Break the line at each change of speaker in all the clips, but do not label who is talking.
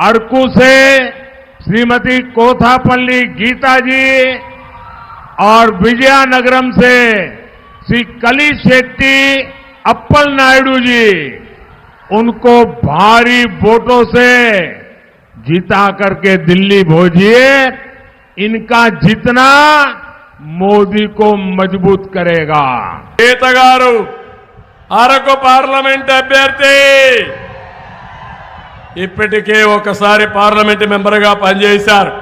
अड़कू से श्रीमती कोथापल्ली गीता जी और विजयानगरम से श्री कली शेट्टी अप्पल नायडू जी उनको भारी वोटों से जीता करके दिल्ली भेजिए इनका जीतना मोदी को मजबूत करेगा
గీత గారు అరకు పార్లమెంట్ అభ్యర్థి ఇప్పటికే ఒకసారి పార్లమెంట్ మెంబర్గా పనిచేశారు.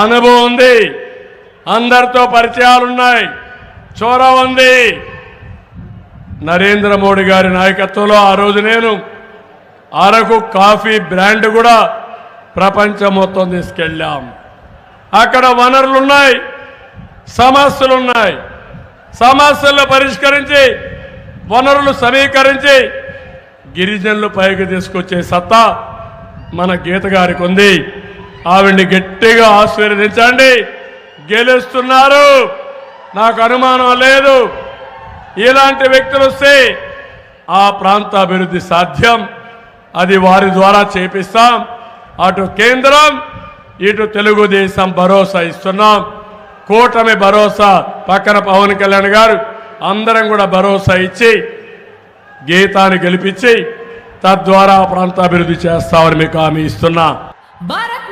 అనుభవం ఉంది. అందరితో పరిచయాలున్నాయి చోర ఉంది. నరేంద్ర మోడీ గారి నాయకత్వంలో ఆ రోజు నేను అరకు కాఫీ బ్రాండ్ కూడా ప్రపంచం మొత్తం తీసుకెళ్ళాం. అక్కడ వనరులున్నాయి సమస్యలున్నాయి సమస్యలను పరిష్కరించి వనరులు సమీకరించి గిరిజనులు పైకి తీసుకొచ్చే సత్తా మన గీత గారికి ఉంది. ఆవిడ్ని గట్టిగా ఆశీర్వదించండి. గెలుస్తున్నారు. నాకు అనుమానం లేదు. ఇలాంటి వ్యక్తులు వస్తే ఆ ప్రాంత అభివృద్ధి సాధ్యం. అది వారి ద్వారా చేపిస్తాం. అటు కేంద్రం ఇటు తెలుగుదేశం భరోసా ఇస్తున్నాం. కూటమి భరోసా పక్కన పవన్ కళ్యాణ్ గారు అందరం కూడా భరోసా ఇచ్చి గీతాన్ని గెలిపించి తద్వారా ప్రాంతాభివృద్ధి చేస్తామని మీకు హామీ ఇస్తున్నా.
భారత్